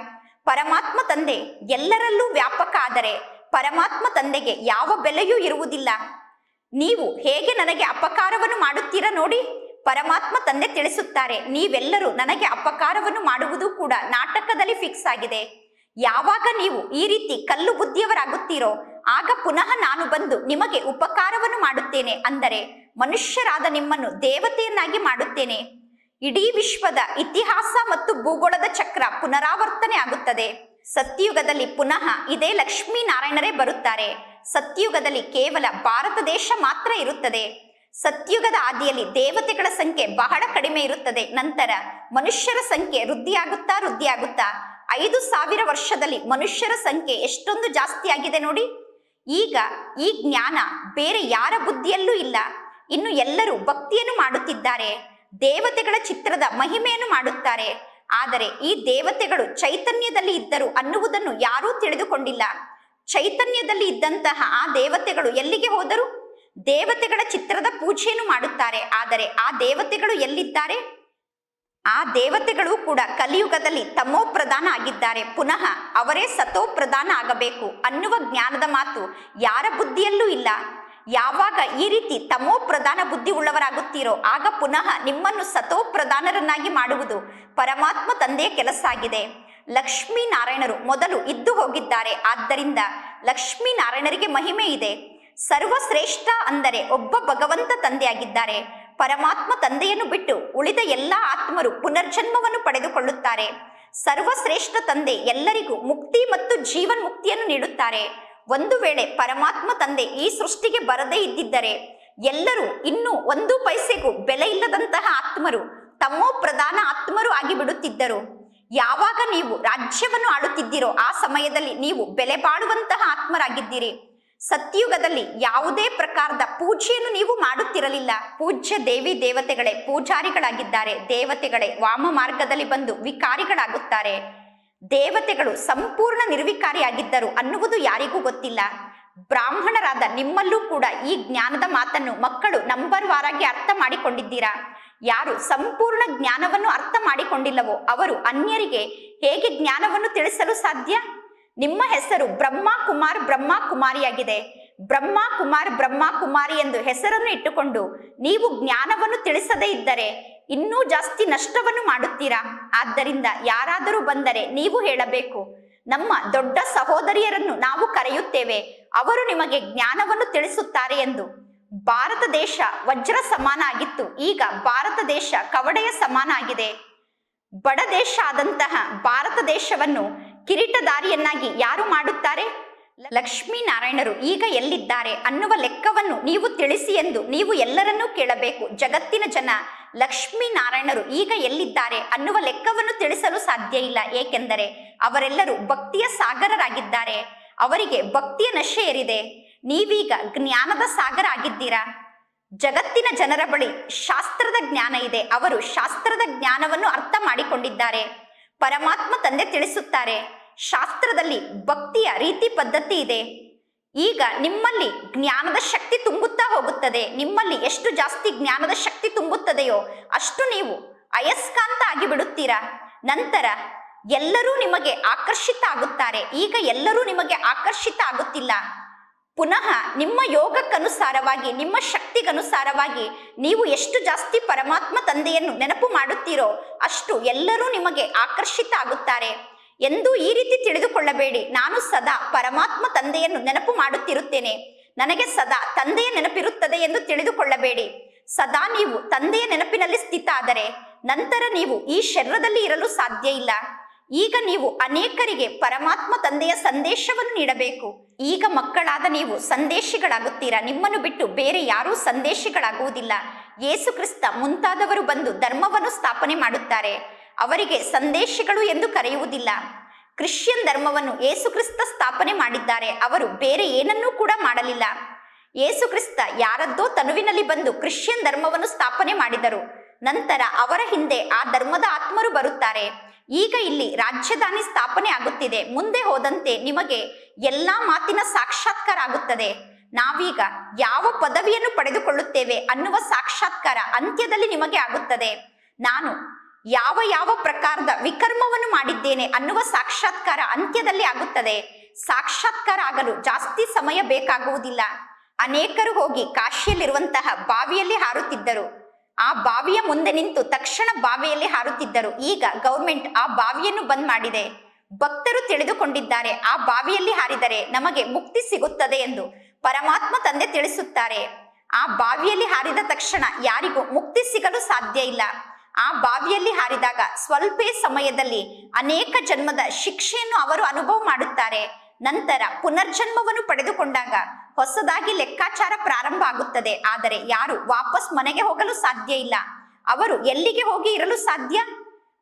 ಪರಮಾತ್ಮ ತಂದೆ ಎಲ್ಲರಲ್ಲೂ ವ್ಯಾಪಕ ಆದರೆ ಪರಮಾತ್ಮ ತಂದೆಗೆ ಯಾವ ಬೆಲೆಯೂ ಇರುವುದಿಲ್ಲ. ನೀವು ಹೇಗೆ ನನಗೆ ಅಪಕಾರವನ್ನು ಮಾಡುತ್ತೀರಾ ನೋಡಿ. ಪರಮಾತ್ಮ ತಂದೆ ತಿಳಿಸುತ್ತಾರೆ, ನೀವೆಲ್ಲರೂ ನನಗೆ ಅಪಕಾರವನ್ನು ಮಾಡುವುದು ಕೂಡ ನಾಟಕದಲ್ಲಿ ಫಿಕ್ಸ್ ಆಗಿದೆ. ಯಾವಾಗ ನೀವು ಈ ರೀತಿ ಕಲ್ಲು ಬುದ್ಧಿಯವರಾಗುತ್ತೀರೋ, ಆಗ ಪುನಃ ನಾನು ಬಂದು ನಿಮಗೆ ಉಪಕಾರವನ್ನು ಮಾಡುತ್ತೇನೆ ಅಂದರೆ ಮನುಷ್ಯರಾದ ನಿಮ್ಮನ್ನು ದೇವತೆಯನ್ನಾಗಿ ಮಾಡುತ್ತೇನೆ. ಇಡೀ ವಿಶ್ವದ ಇತಿಹಾಸ ಮತ್ತು ಭೂಗೋಳದ ಚಕ್ರ ಪುನರಾವರ್ತನೆ ಆಗುತ್ತದೆ. ಸತ್ಯಯುಗದಲ್ಲಿ ಪುನಃ ಇದೇ ಲಕ್ಷ್ಮೀ ನಾರಾಯಣರೇ ಬರುತ್ತಾರೆ. ಸತ್ಯುಗದಲ್ಲಿ ಕೇವಲ ಭಾರತ ದೇಶ ಮಾತ್ರ ಇರುತ್ತದೆ. ಸತ್ಯುಗದ ಆದಿಯಲ್ಲಿ ದೇವತೆಗಳ ಸಂಖ್ಯೆ ಬಹಳ ಕಡಿಮೆ ಇರುತ್ತದೆ. ನಂತರ ಮನುಷ್ಯರ ಸಂಖ್ಯೆ ವೃದ್ಧಿಯಾಗುತ್ತಾ ವೃದ್ಧಿಯಾಗುತ್ತಾ ಐದು ಸಾವಿರ ವರ್ಷದಲ್ಲಿ ಮನುಷ್ಯರ ಸಂಖ್ಯೆ ಎಷ್ಟೊಂದು ಜಾಸ್ತಿ ಆಗಿದೆ ನೋಡಿ. ಈಗ ಈ ಜ್ಞಾನ ಬೇರೆ ಯಾರ ಬುದ್ಧಿಯಲ್ಲೂ ಇಲ್ಲ. ಇನ್ನು ಎಲ್ಲರೂ ಭಕ್ತಿಯನ್ನು ಮಾಡುತ್ತಿದ್ದಾರೆ. ದೇವತೆಗಳ ಚಿತ್ರದ ಮಹಿಮೆಯನ್ನು ಮಾಡುತ್ತಾರೆ. ಆದರೆ ಈ ದೇವತೆಗಳು ಚೈತನ್ಯದಲ್ಲಿ ಇದ್ದರು ಅನ್ನುವುದನ್ನು ಯಾರೂ ತಿಳಿದುಕೊಂಡಿಲ್ಲ. ಚೈತನ್ಯದಲ್ಲಿ ಇದ್ದಂತಹ ಆ ದೇವತೆಗಳು ಎಲ್ಲಿಗೆ ಹೋದರು? ದೇವತೆಗಳ ಚಿತ್ರದ ಪೂಜೆಯನ್ನು ಮಾಡುತ್ತಾರೆ. ಆದರೆ ಆ ದೇವತೆಗಳು ಎಲ್ಲಿದ್ದಾರೆ? ಆ ದೇವತೆಗಳು ಕೂಡ ಕಲಿಯುಗದಲ್ಲಿ ತಮೋ ಪ್ರಧಾನ ಆಗಿದ್ದಾರೆ. ಪುನಃ ಅವರೇ ಸತೋ ಪ್ರಧಾನ ಆಗಬೇಕು ಅನ್ನುವ ಜ್ಞಾನದ ಮಾತು ಯಾರ ಬುದ್ಧಿಯಲ್ಲೂ ಇಲ್ಲ. ಯಾವಾಗ ಈ ರೀತಿ ತಮೋ ಪ್ರಧಾನ ಬುದ್ಧಿ ಉಳ್ಳವರಾಗುತ್ತೀರೋ, ಆಗ ಪುನಃ ನಿಮ್ಮನ್ನು ಸತೋ ಪ್ರಧಾನರನ್ನಾಗಿ ಮಾಡುವುದು ಪರಮಾತ್ಮ ತಂದೆಯ ಕೆಲಸ ಆಗಿದೆ. ಲಕ್ಷ್ಮೀ ನಾರಾಯಣರು ಮೊದಲು ಇದ್ದು ಹೋಗಿದ್ದಾರೆ. ಆದ್ದರಿಂದ ಲಕ್ಷ್ಮೀ ನಾರಾಯಣರಿಗೆ ಮಹಿಮೆ ಇದೆ. ಸರ್ವಶ್ರೇಷ್ಠ ಅಂದರೆ ಒಬ್ಬ ಭಗವಂತ ತಂದೆಯಾಗಿದ್ದಾರೆ. ಪರಮಾತ್ಮ ತಂದೆಯನ್ನು ಬಿಟ್ಟು ಉಳಿದ ಎಲ್ಲ ಆತ್ಮರು ಪುನರ್ಜನ್ಮವನ್ನು ಪಡೆದುಕೊಳ್ಳುತ್ತಾರೆ. ಸರ್ವಶ್ರೇಷ್ಠ ತಂದೆ ಎಲ್ಲರಿಗೂ ಮುಕ್ತಿ ಮತ್ತು ಜೀವನ್ ಮುಕ್ತಿಯನ್ನು ನೀಡುತ್ತಾರೆ. ಒಂದು ವೇಳೆ ಪರಮಾತ್ಮ ತಂದೆ ಈ ಸೃಷ್ಟಿಗೆ ಬರದೇ ಇದ್ದಿದ್ದರೆ ಎಲ್ಲರೂ ಇನ್ನೂ ಒಂದು ಪೈಸೆಗೂ ಬೆಲೆ ಇಲ್ಲದಂತಹ ಆತ್ಮರು ತಮ್ಮೋ ಪ್ರಧಾನ ಆತ್ಮರು ಆಗಿ ಬಿಡುತ್ತಿದ್ದರು ಯಾವಾಗ ನೀವು ರಾಜ್ಯವನ್ನು ಆಳುತ್ತಿದ್ದೀರೋ ಆ ಸಮಯದಲ್ಲಿ ನೀವು ಬೆಲೆ ಬಾಳುವಂತಹ ಆತ್ಮರಾಗಿದ್ದೀರಿ. ಸತ್ಯುಗದಲ್ಲಿ ಯಾವುದೇ ಪ್ರಕಾರದ ಪೂಜೆಯನ್ನು ನೀವು ಮಾಡುತ್ತಿರಲಿಲ್ಲ. ಪೂಜ್ಯ ದೇವಿ ದೇವತೆಗಳೇ, ಪೂಜಾರಿಗಳಾಗಿದ್ದಾರೆ. ದೇವತೆಗಳೇ ವಾಮ ಮಾರ್ಗದಲ್ಲಿ ಬಂದು ವಿಕಾರಿಗಳಾಗುತ್ತಾರೆ. ದೇವತೆಗಳು ಸಂಪೂರ್ಣ ನಿರ್ವಿಕಾರಿಯಾಗಿದ್ದರು ಅನ್ನುವುದು ಯಾರಿಗೂ ಗೊತ್ತಿಲ್ಲ. ಬ್ರಾಹ್ಮಣರಾದ ನಿಮ್ಮಲ್ಲೂ ಕೂಡ ಈ ಜ್ಞಾನದ ಮಾತನ್ನು ಮಕ್ಕಳು ನಂಬರ್ ವಾರಾಗಿ ಅರ್ಥ ಮಾಡಿಕೊಂಡಿದ್ದೀರಾ? ಯಾರು ಸಂಪೂರ್ಣ ಜ್ಞಾನವನ್ನು ಅರ್ಥ ಮಾಡಿಕೊಂಡಿಲ್ಲವೋ ಅವರು ಅನ್ಯರಿಗೆ ಹೇಗೆ ಜ್ಞಾನವನ್ನು ತಿಳಿಸಲು ಸಾಧ್ಯ? ನಿಮ್ಮ ಹೆಸರು ಬ್ರಹ್ಮ ಕುಮಾರ್ ಬ್ರಹ್ಮ ಕುಮಾರಿಯಾಗಿದೆ. ಬ್ರಹ್ಮ ಕುಮಾರ್ ಬ್ರಹ್ಮ ಕುಮಾರಿ ಎಂದು ಹೆಸರನ್ನು ಇಟ್ಟುಕೊಂಡು ನೀವು ಜ್ಞಾನವನ್ನು ತಿಳಿಸದೇ ಇದ್ದರೆ ಇನ್ನೂ ಜಾಸ್ತಿ ನಷ್ಟವನ್ನು ಮಾಡುತ್ತೀರಾ? ಆದ್ದರಿಂದ ಯಾರಾದರೂ ಬಂದರೆ ನೀವು ಹೇಳಬೇಕು, ನಮ್ಮ ದೊಡ್ಡ ಸಹೋದರಿಯರನ್ನು ನಾವು ಕರೆಯುತ್ತೇವೆ, ಅವರು ನಿಮಗೆ ಜ್ಞಾನವನ್ನು ತಿಳಿಸುತ್ತಾರೆ ಎಂದು. ಭಾರತ ದೇಶ ವಜ್ರ ಸಮಾನ ಆಗಿತ್ತು. ಈಗ ಭಾರತ ದೇಶ ಕವಡೆಯ ಸಮಾನ ಆಗಿದೆ. ಬಡ ದೇಶ ಆದಂತಹ ಭಾರತ ದೇಶವನ್ನು ಕಿರೀಟದಾರಿಯನ್ನಾಗಿ ಯಾರು ಮಾಡುತ್ತಾರೆ? ಲಕ್ಷ್ಮೀ ನಾರಾಯಣರು ಈಗ ಎಲ್ಲಿದ್ದಾರೆ ಅನ್ನುವ ಲೆಕ್ಕವನ್ನು ನೀವು ತಿಳಿಸಿ ಎಂದು ನೀವು ಎಲ್ಲರನ್ನೂ ಕೇಳಬೇಕು. ಜಗತ್ತಿನ ಜನ ಲಕ್ಷ್ಮೀ ನಾರಾಯಣರು ಈಗ ಎಲ್ಲಿದ್ದಾರೆ ಅನ್ನುವ ಲೆಕ್ಕವನ್ನು ತಿಳಿಸಲು ಸಾಧ್ಯ ಇಲ್ಲ. ಏಕೆಂದರೆ ಅವರೆಲ್ಲರೂ ಭಕ್ತಿಯ ಸಾಗರರಾಗಿದ್ದಾರೆ. ಅವರಿಗೆ ಭಕ್ತಿಯ ನಶೆ ಏರಿದೆ ನೀವೀಗ ಜ್ಞಾನದ ಸಾಗರ ಆಗಿದ್ದೀರಾ ಜಗತ್ತಿನ ಜನರ ಬಳಿ ಶಾಸ್ತ್ರದ ಜ್ಞಾನ ಇದೆ. ಅವರು ಶಾಸ್ತ್ರದ ಜ್ಞಾನವನ್ನು ಅರ್ಥ ಮಾಡಿಕೊಂಡಿದ್ದಾರೆ. ಪರಮಾತ್ಮ ತಂದೆ ತಿಳಿಸುತ್ತಾರೆ. ಶಾಸ್ತ್ರದಲ್ಲಿ ಭಕ್ತಿಯ ರೀತಿ ಪದ್ಧತಿ ಇದೆ. ಈಗ ನಿಮ್ಮಲ್ಲಿ ಜ್ಞಾನದ ಶಕ್ತಿ ತುಂಬುತ್ತಾ ಹೋಗುತ್ತದೆ. ನಿಮ್ಮಲ್ಲಿ ಎಷ್ಟು ಜಾಸ್ತಿ ಜ್ಞಾನದ ಶಕ್ತಿ ತುಂಬುತ್ತದೆಯೋ ಅಷ್ಟು ನೀವು ಅಯಸ್ಕಾಂತ ಆಗಿ ಬಿಡುತ್ತೀರಾ ನಂತರ ಎಲ್ಲರೂ ನಿಮಗೆ ಆಕರ್ಷಿತ ಆಗುತ್ತಾರೆ. ಈಗ ಎಲ್ಲರೂ ನಿಮಗೆ ಆಕರ್ಷಿತ ಆಗುತ್ತಿಲ್ಲ. ಪುನಃ ನಿಮ್ಮ ಯೋಗಕ್ಕನುಸಾರವಾಗಿ, ನಿಮ್ಮ ಶಕ್ತಿಗನುಸಾರವಾಗಿ ನೀವು ಎಷ್ಟು ಜಾಸ್ತಿ ಪರಮಾತ್ಮ ತಂದೆಯನ್ನು ನೆನಪು ಮಾಡುತ್ತೀರೋ ಅಷ್ಟು ಎಲ್ಲರೂ ನಿಮಗೆ ಆಕರ್ಷಿತ ಆಗುತ್ತಾರೆ. ಎಂದು ಈ ರೀತಿ ತಿಳಿದುಕೊಳ್ಳಬೇಡಿ. ನಾನು ಸದಾ ಪರಮಾತ್ಮ ತಂದೆಯನ್ನು ನೆನಪು ಮಾಡುತ್ತಿರುತ್ತೇನೆ. ನನಗೆ ಸದಾ ತಂದೆಯ ನೆನಪಿರುತ್ತದೆ ಎಂದು ತಿಳಿದುಕೊಳ್ಳಬೇಡಿ. ಸದಾ ನೀವು ತಂದೆಯ ನೆನಪಿನಲ್ಲಿ ಸ್ಥಿತ ಆದರೆ ನಂತರ ನೀವು ಈ ಶರೀರದಲ್ಲಿ ಇರಲು ಸಾಧ್ಯ ಇಲ್ಲ. ಈಗ ನೀವು ಅನೇಕರಿಗೆ ಪರಮಾತ್ಮ ತಂದೆಯ ಸಂದೇಶವನ್ನು ನೀಡಬೇಕು. ಈಗ ಮಕ್ಕಳಾದ ನೀವು ಸಂದೇಶಿಗಳಾಗುತ್ತೀರಾ? ನಿಮ್ಮನ್ನು ಬಿಟ್ಟು ಬೇರೆ ಯಾರೂ ಸಂದೇಶಿಗಳಾಗುವುದಿಲ್ಲ. ಯೇಸು ಕ್ರಿಸ್ತ ಮುಂತಾದವರು ಬಂದು ಧರ್ಮವನ್ನು ಸ್ಥಾಪನೆ ಮಾಡುತ್ತಾರೆ. ಅವರಿಗೆ ಸಂದೇಶಿಗಳು ಎಂದು ಕರೆಯುವುದಿಲ್ಲ. ಕ್ರಿಶ್ಚಿಯನ್ ಧರ್ಮವನ್ನು ಯೇಸುಕ್ರಿಸ್ತ ಸ್ಥಾಪನೆ ಮಾಡಿದ್ದಾರೆ. ಅವರು ಬೇರೆ ಏನನ್ನೂ ಕೂಡ ಮಾಡಲಿಲ್ಲ. ಯೇಸು ಕ್ರಿಸ್ತ ಯಾರದ್ದೋ ತನುವಿನಲ್ಲಿ ಬಂದು ಕ್ರಿಶ್ಚಿಯನ್ ಧರ್ಮವನ್ನು ಸ್ಥಾಪನೆ ಮಾಡಿದರು. ನಂತರ ಅವರ ಹಿಂದೆ ಆ ಧರ್ಮದ ಆತ್ಮರು ಬರುತ್ತಾರೆ. ಈಗ ಇಲ್ಲಿ ರಾಜ್ಯಧಾನಿ ಸ್ಥಾಪನೆ ಆಗುತ್ತಿದೆ. ಮುಂದೆ ಹೋದಂತೆ ನಿಮಗೆ ಎಲ್ಲಾ ಮಾತಿನ ಸಾಕ್ಷಾತ್ಕಾರ ಆಗುತ್ತದೆ. ನಾವೀಗ ಯಾವ ಪದವಿಯನ್ನು ಪಡೆದುಕೊಳ್ಳುತ್ತೇವೆ ಅನ್ನುವ ಸಾಕ್ಷಾತ್ಕಾರ ಅಂತ್ಯದಲ್ಲಿ ನಿಮಗೆ ಆಗುತ್ತದೆ. ನಾನು ಯಾವ ಯಾವ ಪ್ರಕಾರದ ವಿಕರ್ಮವನ್ನು ಮಾಡಿದ್ದೇನೆ ಅನ್ನುವ ಸಾಕ್ಷಾತ್ಕಾರ ಅಂತ್ಯದಲ್ಲಿ ಆಗುತ್ತದೆ. ಸಾಕ್ಷಾತ್ಕಾರ ಆಗಲು ಜಾಸ್ತಿ ಸಮಯ ಬೇಕಾಗುವುದಿಲ್ಲ. ಅನೇಕರು ಹೋಗಿ ಕಾಶಿಯಲ್ಲಿರುವಂತಹ ಬಾವಿಯಲ್ಲಿ ಹಾರುತ್ತಿದ್ದರು. ಆ ಬಾವಿಯ ಮುಂದೆ ನಿಂತು ತಕ್ಷಣ ಬಾವಿಯಲ್ಲಿ ಹಾರುತ್ತಿದ್ದರು. ಈಗ ಗೌರ್ಮೆಂಟ್ ಆ ಬಾವಿಯನ್ನು ಬಂದ್ ಮಾಡಿದೆ. ಭಕ್ತರು ತಿಳಿದುಕೊಂಡಿದ್ದಾರೆ, ಆ ಬಾವಿಯಲ್ಲಿ ಹಾರಿದರೆ ನಮಗೆ ಮುಕ್ತಿ ಸಿಗುತ್ತದೆ ಎಂದು ಪರಮಾತ್ಮ ತಂದೆ ತಿಳಿಸುತ್ತಾರೆ. ಆ ಬಾವಿಯಲ್ಲಿ ಹಾರಿದ ತಕ್ಷಣ ಯಾರಿಗೂ ಮುಕ್ತಿ ಸಿಗಲು ಸಾಧ್ಯ ಇಲ್ಲ. ಆ ಬಾವಿಯಲ್ಲಿ ಹಾರಿದಾಗ ಸ್ವಲ್ಪೇ ಸಮಯದಲ್ಲಿ ಅನೇಕ ಜನ್ಮದ ಶಿಕ್ಷೆಯನ್ನು ಅವರು ಅನುಭವ ಮಾಡುತ್ತಾರೆ. ನಂತರ ಪುನರ್ಜನ್ಮವನ್ನು ಪಡೆದುಕೊಂಡಾಗ ಹೊಸದಾಗಿ ಲೆಕ್ಕಾಚಾರ ಪ್ರಾರಂಭ ಆಗುತ್ತದೆ. ಆದರೆ ಯಾರು ವಾಪಸ್ ಮನೆಗೆ ಹೋಗಲು ಸಾಧ್ಯ ಇಲ್ಲ. ಅವರು ಎಲ್ಲಿಗೆ ಹೋಗಿ ಇರಲು ಸಾಧ್ಯ?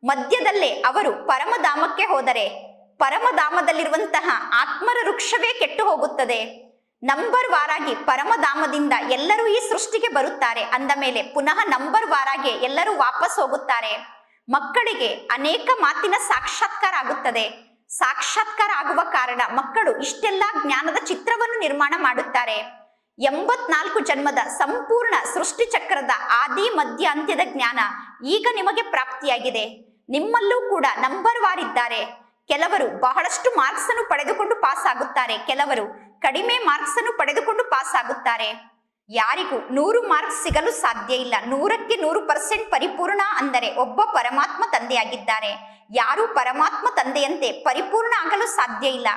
ಮಧ್ಯದಲ್ಲೇ ಅವರು ಪರಮಧಾಮಕ್ಕೆ ಹೋದರೆ ಪರಮಧಾಮದಲ್ಲಿರುವಂತಹ ಆತ್ಮರ ವೃಕ್ಷವೇ ಕೆಟ್ಟು ಹೋಗುತ್ತದೆ. ನಂಬರ್ ವಾರಾಗಿ ಪರಮಧಾಮದಿಂದ ಎಲ್ಲರೂ ಈ ಸೃಷ್ಟಿಗೆ ಬರುತ್ತಾರೆ. ಅಂದ ಮೇಲೆ ಪುನಃ ನಂಬರ್ ವಾರಾಗೆ ಎಲ್ಲರೂ ವಾಪಸ್ ಹೋಗುತ್ತಾರೆ. ಮಕ್ಕಳಿಗೆ ಅನೇಕ ಮಾತಿನ ಸಾಕ್ಷಾತ್ಕಾರ ಆಗುತ್ತದೆ. ಸಾಕ್ಷಾತ್ಕಾರ ಆಗುವ ಕಾರಣ ಮಕ್ಕಳು ಇಷ್ಟೆಲ್ಲ ಜ್ಞಾನದ ಚಿತ್ರವನ್ನು ನಿರ್ಮಾಣ ಮಾಡುತ್ತಾರೆ. ಎಂಬತ್ನಾಲ್ಕು ಜನ್ಮದ ಸಂಪೂರ್ಣ ಸೃಷ್ಟಿ ಚಕ್ರದ ಆದಿ, ಮಧ್ಯ, ಅಂತ್ಯದ ಜ್ಞಾನ ಈಗ ನಿಮಗೆ ಪ್ರಾಪ್ತಿಯಾಗಿದೆ. ನಿಮ್ಮಲ್ಲೂ ಕೂಡ ನಂಬರ್ ವಾರ್ ಇದ್ದಾರೆ. ಕೆಲವರು ಬಹಳಷ್ಟು ಮಾರ್ಕ್ಸ್ ಅನ್ನು ಪಡೆದುಕೊಂಡು ಪಾಸ್ ಆಗುತ್ತಾರೆ. ಕೆಲವರು ಕಡಿಮೆ ಮಾರ್ಕ್ಸ್ ಅನ್ನು ಪಡೆದುಕೊಂಡು ಪಾಸ್ ಆಗುತ್ತಾರೆ. ಯಾರಿಗೂ ನೂರು ಮಾರ್ಕ್ಸ್ ಸಿಗಲು ಸಾಧ್ಯ ಇಲ್ಲ. ನೂರಕ್ಕೆ ನೂರು ಪರ್ಸೆಂಟ್ ಪರಿಪೂರ್ಣ ಅಂದರೆ ಒಬ್ಬ ಪರಮಾತ್ಮ ತಂದೆಯಾಗಿದ್ದಾರೆ. ಯಾರು ಪರಮಾತ್ಮ ತಂದೆಯಂತೆ ಪರಿಪೂರ್ಣ ಆಗಲು ಸಾಧ್ಯ ಇಲ್ಲ.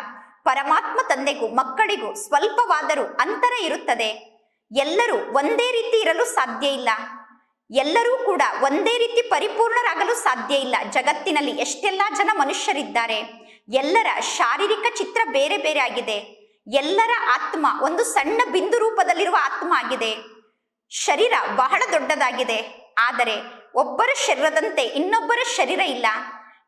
ಪರಮಾತ್ಮ ತಂದೆಗೂ ಮಕ್ಕಳಿಗೂ ಸ್ವಲ್ಪವಾದರೂ ಅಂತರ ಇರುತ್ತದೆ. ಎಲ್ಲರೂ ಒಂದೇ ರೀತಿ ಇರಲು ಸಾಧ್ಯ ಇಲ್ಲ. ಎಲ್ಲರೂ ಕೂಡ ಒಂದೇ ರೀತಿ ಪರಿಪೂರ್ಣರಾಗಲು ಸಾಧ್ಯ ಇಲ್ಲ. ಜಗತ್ತಿನಲ್ಲಿ ಎಷ್ಟೆಲ್ಲ ಜನ ಮನುಷ್ಯರಿದ್ದಾರೆ. ಎಲ್ಲರ ಶಾರೀರಿಕ ಚಿತ್ರ ಬೇರೆ ಬೇರೆ ಆಗಿದೆ. ಎಲ್ಲರ ಆತ್ಮ, ಒಂದು ಸಣ್ಣ ಬಿಂದು ರೂಪದಲ್ಲಿರುವ ಆತ್ಮ ಆಗಿದೆ. ಶರೀರ ಬಹಳ ದೊಡ್ಡದಾಗಿದೆ. ಆದರೆ ಒಬ್ಬರ ಶರೀರದಂತೆ ಇನ್ನೊಬ್ಬರ ಶರೀರ ಇಲ್ಲ.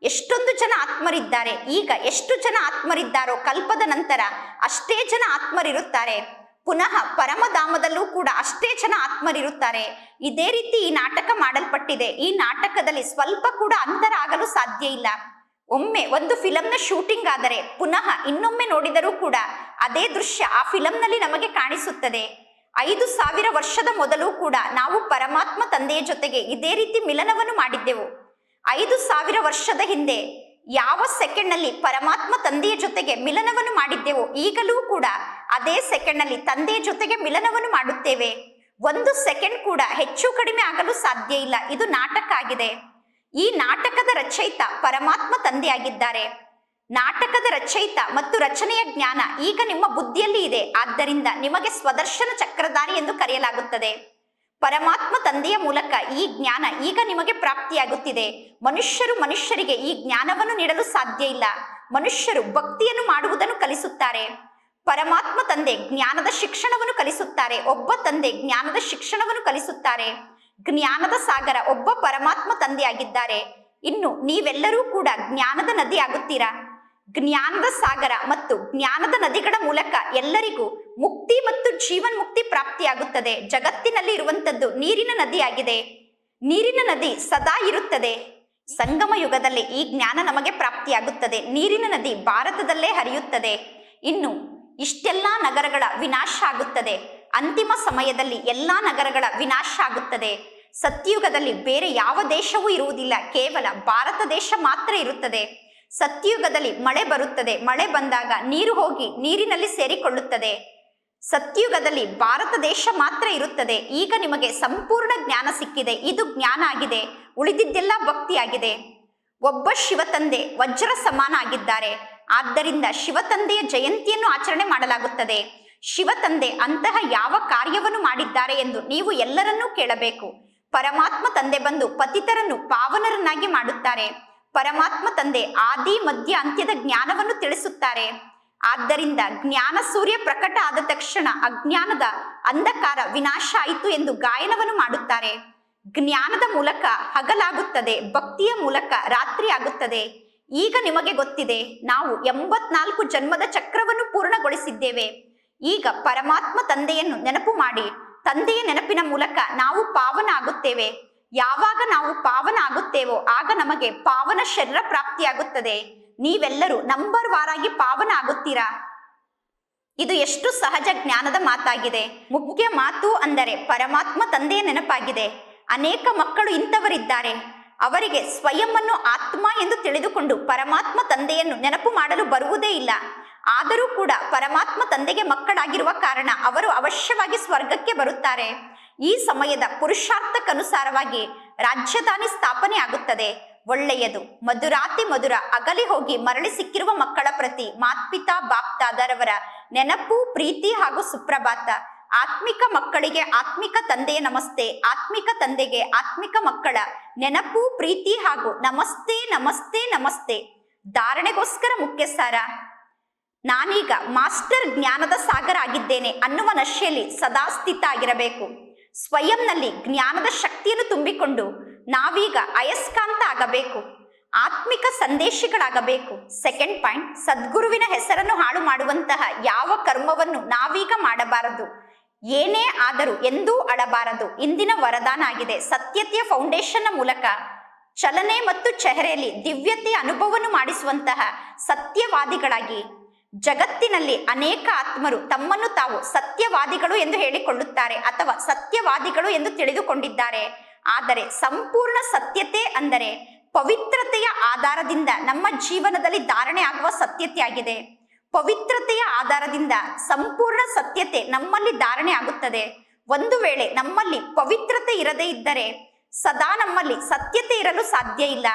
ಎಷ್ಟೊಂದು ಜನ ಆತ್ಮರಿದ್ದಾರೆ. ಈಗ ಎಷ್ಟು ಜನ ಆತ್ಮರಿದ್ದಾರೋ ಕಲ್ಪದ ನಂತರ ಅಷ್ಟೇ ಜನ ಆತ್ಮರಿರುತ್ತಾರೆ. ಪುನಃ ಪರಮಧಾಮದಲ್ಲೂ ಕೂಡ ಅಷ್ಟೇ ಜನ ಆತ್ಮರಿರುತ್ತಾರೆ. ಇದೇ ರೀತಿ ಈ ನಾಟಕ ಮಾಡಲ್ಪಟ್ಟಿದೆ. ಈ ನಾಟಕದಲ್ಲಿ ಸ್ವಲ್ಪ ಕೂಡ ಅಂತರ ಆಗಲು ಸಾಧ್ಯ ಇಲ್ಲ. ಒಮ್ಮೆ ಒಂದು ಫಿಲಂನ ಶೂಟಿಂಗ್ ಆದರೆ ಪುನಃ ಇನ್ನೊಮ್ಮೆ ನೋಡಿದರೂ ಕೂಡ ಅದೇ ದೃಶ್ಯ ಆ ಫಿಲಂನಲ್ಲಿ ನಮಗೆ ಕಾಣಿಸುತ್ತದೆ. ಐದು ಸಾವಿರ ವರ್ಷದ ಮೊದಲು ಕೂಡ ನಾವು ಪರಮಾತ್ಮ ತಂದೆಯ ಜೊತೆಗೆ ಇದೇ ರೀತಿ ಮಿಲನವನ್ನು ಮಾಡಿದ್ದೆವು. ಐದು ಸಾವಿರ ವರ್ಷದ ಹಿಂದೆ ಯಾವ ಸೆಕೆಂಡ್ನಲ್ಲಿ ಪರಮಾತ್ಮ ತಂದೆಯ ಜೊತೆಗೆ ಮಿಲನವನ್ನು ಮಾಡಿದ್ದೆವು ಈಗಲೂ ಕೂಡ ಅದೇ ಸೆಕೆಂಡ್ನಲ್ಲಿ ತಂದೆಯ ಜೊತೆಗೆ ಮಿಲನವನ್ನು ಮಾಡುತ್ತೇವೆ. ಒಂದು ಸೆಕೆಂಡ್ ಕೂಡ ಹೆಚ್ಚು ಕಡಿಮೆ ಆಗಲು ಸಾಧ್ಯ ಇಲ್ಲ. ಇದು ನಾಟಕ ಆಗಿದೆ. ಈ ನಾಟಕದ ರಚಯಿತ ಪರಮಾತ್ಮ ತಂದೆಯಾಗಿದ್ದಾರೆ. ನಾಟಕದ ರಚಯಿತ ಮತ್ತು ರಚನೆಯ ಜ್ಞಾನ ಈಗ ನಿಮ್ಮ ಬುದ್ಧಿಯಲ್ಲಿ ಇದೆ. ಆದ್ದರಿಂದ ನಿಮಗೆ ಸ್ವದರ್ಶನ ಚಕ್ರಧಾರಿ ಎಂದು ಕರೆಯಲಾಗುತ್ತದೆ. ಪರಮಾತ್ಮ ತಂದೆಯ ಮೂಲಕ ಈ ಜ್ಞಾನ ಈಗ ನಿಮಗೆ ಪ್ರಾಪ್ತಿಯಾಗುತ್ತಿದೆ. ಮನುಷ್ಯರು ಮನುಷ್ಯರಿಗೆ ಈ ಜ್ಞಾನವನ್ನು ನೀಡಲು ಸಾಧ್ಯ ಇಲ್ಲ. ಮನುಷ್ಯರು ಭಕ್ತಿಯನ್ನು ಮಾಡುವುದನ್ನು ಕಲಿಸುತ್ತಾರೆ. ಪರಮಾತ್ಮ ತಂದೆ ಜ್ಞಾನದ ಶಿಕ್ಷಣವನ್ನು ಕಲಿಸುತ್ತಾರೆ. ಒಬ್ಬ ತಂದೆ ಜ್ಞಾನದ ಶಿಕ್ಷಣವನ್ನು ಕಲಿಸುತ್ತಾರೆ. ಜ್ಞಾನದ ಸಾಗರ, ಒಬ್ಬ ಪರಮಾತ್ಮ ತಂದೆಯಾಗಿದ್ದಾರೆ. ಇನ್ನು ನೀವೆಲ್ಲರೂ ಕೂಡ ಜ್ಞಾನದ ನದಿ ಆಗುತ್ತೀರಾ ಜ್ಞಾನದ ಸಾಗರ ಮತ್ತು ಜ್ಞಾನದ ನದಿಗಳ ಮೂಲಕ ಎಲ್ಲರಿಗೂ ಮುಕ್ತಿ ಮತ್ತು ಜೀವನ್ ಮುಕ್ತಿ ಪ್ರಾಪ್ತಿಯಾಗುತ್ತದೆ. ಜಗತ್ತಿನಲ್ಲಿ ಇರುವಂತದ್ದು ನೀರಿನ ನದಿಯಾಗಿದೆ. ನೀರಿನ ನದಿ ಸದಾ ಇರುತ್ತದೆ. ಸಂಗಮ ಯುಗದಲ್ಲಿ ಈ ಜ್ಞಾನ ನಮಗೆ ಪ್ರಾಪ್ತಿಯಾಗುತ್ತದೆ. ನೀರಿನ ನದಿ ಭಾರತದಲ್ಲೇ ಹರಿಯುತ್ತದೆ. ಇನ್ನು ಇಷ್ಟೆಲ್ಲಾ ನಗರಗಳ ವಿನಾಶ ಆಗುತ್ತದೆ. ಅಂತಿಮ ಸಮಯದಲ್ಲಿ ಎಲ್ಲಾ ನಗರಗಳ ವಿನಾಶ ಆಗುತ್ತದೆ. ಸತ್ಯುಗದಲ್ಲಿ ಬೇರೆ ಯಾವ ದೇಶವೂ ಇರುವುದಿಲ್ಲ. ಕೇವಲ ಭಾರತ ದೇಶ ಮಾತ್ರ ಇರುತ್ತದೆ. ಸತ್ಯುಗದಲ್ಲಿ ಮಳೆ ಬರುತ್ತದೆ. ಮಳೆ ಬಂದಾಗ ನೀರು ಹೋಗಿ ನೀರಿನಲ್ಲಿ ಸೇರಿಕೊಳ್ಳುತ್ತದೆ. ಸತ್ಯುಗದಲ್ಲಿ ಭಾರತ ದೇಶ ಮಾತ್ರ ಇರುತ್ತದೆ. ಈಗ ನಿಮಗೆ ಸಂಪೂರ್ಣ ಜ್ಞಾನ ಸಿಕ್ಕಿದೆ. ಇದು ಜ್ಞಾನ ಆಗಿದೆ. ಉಳಿದಿದ್ದೆಲ್ಲ ಭಕ್ತಿಯಾಗಿದೆ. ಒಬ್ಬ ಶಿವತಂದೆ ವಜ್ರ ಸಮಾನ ಆಗಿದ್ದಾರೆ. ಆದ್ದರಿಂದ ಶಿವತಂದೆಯ ಜಯಂತಿಯನ್ನು ಆಚರಣೆ ಮಾಡಲಾಗುತ್ತದೆ. ಶಿವತಂದೆ ಅಂತಹ ಯಾವ ಕಾರ್ಯವನ್ನು ಮಾಡಿದ್ದಾರೆ ಎಂದು ನೀವು ಎಲ್ಲರನ್ನೂ ಕೇಳಬೇಕು. ಪರಮಾತ್ಮ ತಂದೆ ಬಂದು ಪತಿತರನ್ನು ಪಾವನರನ್ನಾಗಿ ಮಾಡುತ್ತಾರೆ. ಪರಮಾತ್ಮ ತಂದೆ ಆದಿ, ಮಧ್ಯ, ಅಂತ್ಯದ ಜ್ಞಾನವನ್ನು ತಿಳಿಸುತ್ತಾರೆ. ಆದ್ದರಿಂದ ಜ್ಞಾನ ಸೂರ್ಯ ಪ್ರಕಟ ಆದ ತಕ್ಷಣ ಅಜ್ಞಾನದ ಅಂಧಕಾರ ವಿನಾಶ ಆಯಿತು ಎಂದು ಗಾಯನವನ್ನು ಮಾಡುತ್ತಾರೆ. ಜ್ಞಾನದ ಮೂಲಕ ಹಗಲಾಗುತ್ತದೆ, ಭಕ್ತಿಯ ಮೂಲಕ ರಾತ್ರಿ ಆಗುತ್ತದೆ. ಈಗ ನಿಮಗೆ ಗೊತ್ತಿದೆ, ನಾವು ಎಂಬತ್ನಾಲ್ಕು ಜನ್ಮದ ಚಕ್ರವನ್ನು ಪೂರ್ಣಗೊಳಿಸಿದ್ದೇವೆ. ಈಗ ಪರಮಾತ್ಮ ತಂದೆಯನ್ನು ನೆನಪು ಮಾಡಿ. ತಂದೆಯ ನೆನಪಿನ ಮೂಲಕ ನಾವು ಪಾವನ ಆಗುತ್ತೇವೆ ಯಾವಾಗ ನಾವು ಪಾವನ ಆಗುತ್ತೇವೋ ಆಗ ನಮಗೆ ಪಾವನ ಶರೀರ ಪ್ರಾಪ್ತಿಯಾಗುತ್ತದೆ. ನೀವೆಲ್ಲರೂ ನಂಬರ್ ವಾರಾಗಿ ಪಾವನ ಆಗುತ್ತೀರಾ ಇದು ಎಷ್ಟು ಸಹಜ ಜ್ಞಾನದ ಮಾತಾಗಿದೆ. ಮುಖ್ಯ ಮಾತು ಅಂದರೆ ಪರಮಾತ್ಮ ತಂದೆಯ ನೆನಪಾಗಿದೆ. ಅನೇಕ ಮಕ್ಕಳು ಇಂಥವರಿದ್ದಾರೆ. ಅವರಿಗೆ ಸ್ವಯಂ ಅನ್ನು ಆತ್ಮ ಎಂದು ತಿಳಿದುಕೊಂಡು ಪರಮಾತ್ಮ ತಂದೆಯನ್ನು ನೆನಪು ಮಾಡಲು ಬರುವುದೇ ಇಲ್ಲ. ಆದರೂ ಕೂಡ ಪರಮಾತ್ಮ ತಂದೆಗೆ ಮಕ್ಕಳಾಗಿರುವ ಕಾರಣ ಅವರು ಅವಶ್ಯವಾಗಿ ಸ್ವರ್ಗಕ್ಕೆ ಬರುತ್ತಾರೆ. ಈ ಸಮಯದ ಪುರುಷಾರ್ಥಕ್ಕನುಸಾರವಾಗಿ ರಾಜಧಾನಿ ಸ್ಥಾಪನೆ ಆಗುತ್ತದೆ. ಒಳ್ಳೆಯದು. ಮಧುರಾತಿ ಮಧುರ ಅಗಲಿ ಹೋಗಿ ಮರಳಿ ಸಿಕ್ಕಿರುವ ಮಕ್ಕಳ ಪ್ರತಿ ಮಾತ್ಪಿತಾ ಬಾಪ್ತಾದರವರ ನೆನಪು, ಪ್ರೀತಿ ಹಾಗೂ ಸುಪ್ರಭಾತ. ಆತ್ಮಿಕ ಮಕ್ಕಳಿಗೆ ಆತ್ಮಿಕ ತಂದೆಯ ನಮಸ್ತೆ. ಆತ್ಮಿಕ ತಂದೆಗೆ ಆತ್ಮಿಕ ಮಕ್ಕಳ ನೆನಪು, ಪ್ರೀತಿ ಹಾಗೂ ನಮಸ್ತೆ ನಮಸ್ತೆ ನಮಸ್ತೆ. ಧಾರಣೆಗೋಸ್ಕರ ಮುಖ್ಯ ಸಾರ ನಾನೀಗ ಮಾಸ್ಟರ್ ಜ್ಞಾನದ ಸಾಗರ ಆಗಿದ್ದೇನೆ ಅನ್ನುವ ನಶೆಯಲ್ಲಿ ಸದಾ ಸ್ಥಿತ ಆಗಿರಬೇಕು ಸ್ವಯಂನಲ್ಲಿ ಜ್ಞಾನದ ಶಕ್ತಿಯನ್ನು ತುಂಬಿಕೊಂಡು ನಾವೀಗ ಅಯಸ್ಕಾಂತ ಆಗಬೇಕು. ಆತ್ಮಿಕ ಸಂದೇಶಿಗಳಾಗಬೇಕು. ಸೆಕೆಂಡ್ ಪಾಯಿಂಟ್ ಸದ್ಗುರುವಿನ ಹೆಸರನ್ನು ಹಾಳು ಮಾಡುವಂತಹ ಯಾವ ಕರ್ಮವನ್ನು ನಾವೀಗ ಮಾಡಬಾರದು. ಏನೇ ಆದರೂ ಎಂದೂ ಅಳಬಾರದು. ಇಂದಿನ ವರದಾನ ಆಗಿದೆ. ಸತ್ಯತೆಯ ಫೌಂಡೇಶನ್ನ ಮೂಲಕ ಚಲನೆ ಮತ್ತು ಚೆಹರೆಯಲ್ಲಿ ದಿವ್ಯತೆಯ ಅನುಭವವನ್ನು ಮಾಡಿಸುವಂತಹ ಸತ್ಯವಾದಿಗಳಾಗಿ ಜಗತ್ತಿನಲ್ಲಿ ಅನೇಕ ಆತ್ಮರು ತಮ್ಮನ್ನು ತಾವು ಸತ್ಯವಾದಿಗಳು ಎಂದು ಹೇಳಿಕೊಳ್ಳುತ್ತಾರೆ ಅಥವಾ ಸತ್ಯವಾದಿಗಳು ಎಂದು ತಿಳಿದುಕೊಂಡಿದ್ದಾರೆ. ಆದರೆ ಸಂಪೂರ್ಣ ಸತ್ಯತೆ ಅಂದರೆ ಪವಿತ್ರತೆಯ ಆಧಾರದಿಂದ ನಮ್ಮ ಜೀವನದಲ್ಲಿ ಧಾರಣೆ ಆಗುವ ಸತ್ಯತೆ ಆಗಿದೆ ಪವಿತ್ರತೆಯ ಆಧಾರದಿಂದ ಸಂಪೂರ್ಣ ಸತ್ಯತೆ ನಮ್ಮಲ್ಲಿ ಧಾರಣೆ ಆಗುತ್ತದೆ. ಒಂದು ವೇಳೆ ನಮ್ಮಲ್ಲಿ ಪವಿತ್ರತೆ ಇರದೇ ಇದ್ದರೆ ಸದಾ ನಮ್ಮಲ್ಲಿ ಸತ್ಯತೆ ಇರಲು ಸಾಧ್ಯ ಇಲ್ಲ.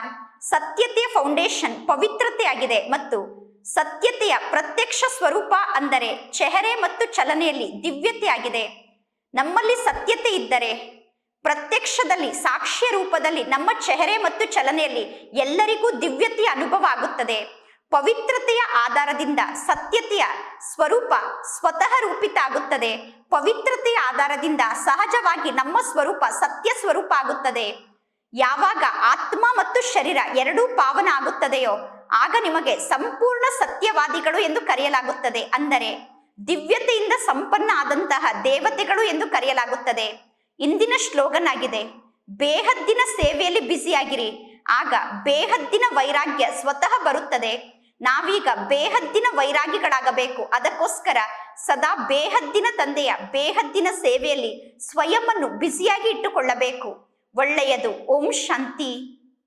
ಸತ್ಯತೆಯ ಫೌಂಡೇಶನ್ ಪವಿತ್ರತೆ ಆಗಿದೆ ಮತ್ತು ಸತ್ಯತೆಯ ಪ್ರತ್ಯಕ್ಷ ಸ್ವರೂಪ ಅಂದರೆ ಚೆಹರೆ ಮತ್ತು ಚಲನೆಯಲ್ಲಿ ದಿವ್ಯತೆಯಾಗಿದೆ ನಮ್ಮಲ್ಲಿ ಸತ್ಯತೆ ಇದ್ದರೆ ಪ್ರತ್ಯಕ್ಷದಲ್ಲಿ ಸಾಕ್ಷ್ಯ ರೂಪದಲ್ಲಿ ನಮ್ಮ ಚೆಹರೆ ಮತ್ತು ಚಲನೆಯಲ್ಲಿ ಎಲ್ಲರಿಗೂ ದಿವ್ಯತೆಯ ಅನುಭವ ಆಗುತ್ತದೆ. ಪವಿತ್ರತೆಯ ಆಧಾರದಿಂದ ಸತ್ಯತೆಯ ಸ್ವರೂಪ ಸ್ವತಃ ರೂಪಿತ ಆಗುತ್ತದೆ. ಪವಿತ್ರತೆಯ ಆಧಾರದಿಂದ ಸಹಜವಾಗಿ ನಮ್ಮ ಸ್ವರೂಪ ಸತ್ಯ ಸ್ವರೂಪ ಆಗುತ್ತದೆ. ಯಾವಾಗ ಆತ್ಮ ಮತ್ತು ಶರೀರ ಎರಡೂ ಪಾವನ ಆಗುತ್ತದೆಯೋ ಆಗ ನಿಮಗೆ ಸಂಪೂರ್ಣ ಸತ್ಯವಾದಿಗಳು ಎಂದು ಕರೆಯಲಾಗುತ್ತದೆ. ಅಂದರೆ ದಿವ್ಯತೆಯಿಂದ ಸಂಪನ್ನ ಆದಂತಹ ದೇವತೆಗಳು ಎಂದು ಕರೆಯಲಾಗುತ್ತದೆ. ಇಂದಿನ ಶ್ಲೋಗನ್ ಆಗಿದೆ ಬೇಹದ್ದಿನ ಸೇವೆಯಲ್ಲಿ ಬ್ಯುಸಿಯಾಗಿರಿ. ಆಗ ಬೇಹದ್ದಿನ ವೈರಾಗ್ಯ ಸ್ವತಃ ಬರುತ್ತದೆ. ನಾವೀಗ ಬೇಹದ್ದಿನ ವೈರಾಗಿಗಳಾಗಬೇಕು. ಅದಕ್ಕೋಸ್ಕರ ಸದಾ ಬೇಹದ್ದಿನ ತಂದೆಯ ಬೇಹದ್ದಿನ ಸೇವೆಯಲ್ಲಿ ಸ್ವಯಂವನ್ನು ಬ್ಯುಸಿಯಾಗಿ ಇಟ್ಟುಕೊಳ್ಳಬೇಕು. ಒಳ್ಳೆಯದು. ಓಂ ಶಾಂತಿ.